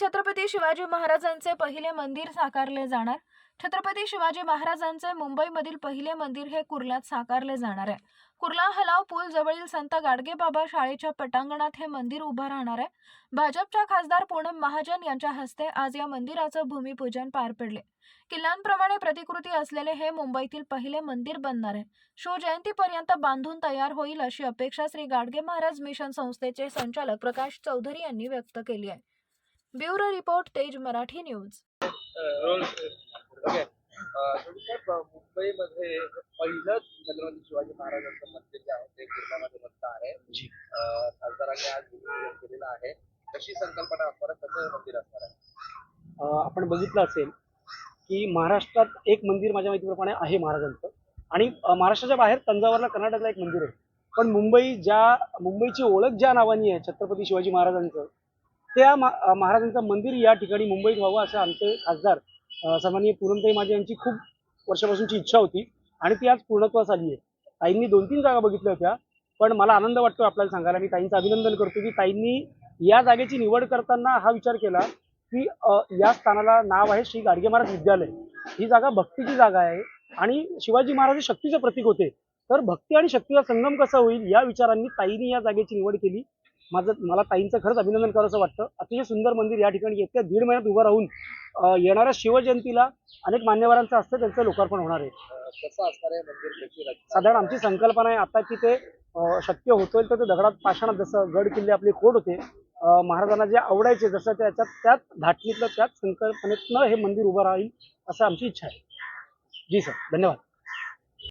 छत्रपती शिवाजी महाराजांचे पहिले मंदिर साकारले जाणार. छत्रपती शिवाजी महाराजांचे मुंबईमधील पहिले मंदिर हे कुर्ल्यात साकारले जाणार आहे. कुर्ला हलाव पूल जवळील संत गाडगेबाबा शाळेच्या पटांगणात हे मंदिर उभं राहणार आहे. भाजपच्या खासदार पूनम महाजन यांच्या हस्ते आज या मंदिराचं भूमिपूजन पार पडले. किल्ल्यांप्रमाणे प्रतिकृती असलेले हे मुंबईतील पहिले मंदिर बनणार आहे. शिवजयंतीपर्यंत बांधून तयार होईल अशी अपेक्षा श्री गाडगे महाराज मिशन संस्थेचे संचालक प्रकाश चौधरी यांनी व्यक्त केली आहे. ब्युरो रिपोर्ट तेज मराठी न्यूज. मुंबईमध्ये पहिलंच छत्रपती शिवाजी महाराजांचं मंदिर जे आहे ते कुर्ल्यामध्ये बनतं आहे. खासदारांनी आज केलेलं आहे. कशी संकल्पना असणार कसं हे मंदिर असणार आहे? आपण बघितलं असेल की महाराष्ट्रात एक मंदिर माझ्या माहितीप्रमाणे आहे महाराजांचं. आणि महाराष्ट्राच्या बाहेर तंजावरला कर्नाटकला एक मंदिर आहे. पण मुंबई ज्या मुंबईची ओळख ज्या नावाने आहे छत्रपती शिवाजी महाराजांचं त्या मा- महाराजांचं मंदिर या ठिकाणी मुंबईत व्हावं असं आमचे खासदार अ, सन्माननीय पूनमताई माझे यांची खूप वर्षापासूनची इच्छा होती आणि ती आज पूर्णत्वास आली आहे. ताईंनी दोन तीन जागा बघितल्या होत्या पण मला आनंद वाटतो आपल्याला सांगायला. मी ताईंचं अभिनंदन करतो की ताईंनी या जागेची निवड करताना हा विचार केला की या स्थानाला नाव आहे श्री गाडगे महाराज विद्यालय. ही जागा भक्तीची जागा आहे आणि शिवाजी महाराज शक्तीचे प्रतीक होते. तर भक्ती आणि शक्तीचा संगम कसा होईल या विचारांनी ताईंनी या जागेची निवड केली. माझं मला ताईंचं खरंच अभिनंदन करावंसं वाटतं. अतिशय सुंदर मंदिर या ठिकाणी येत्या दीड महिन्यात उभं राहून येणाऱ्या शिवजयंतीला अनेक मान्यवरांचं हस्ते त्यांचं लोकार्पण होणार आहे. कसं असणार आहे मंदिर साधारण आमची संकल्पना आहे आता की ते शक्य होतोय तर ते दगडात पाषाणात जसं गड किल्ले आपले कोट होते महाराजांना जे आवडायचे जसं त्याच्यात त्याच धाटणीतलं त्याच संकल्पनेतनं हे मंदिर उभं राहील असं आमची इच्छा आहे. जी सर धन्यवाद.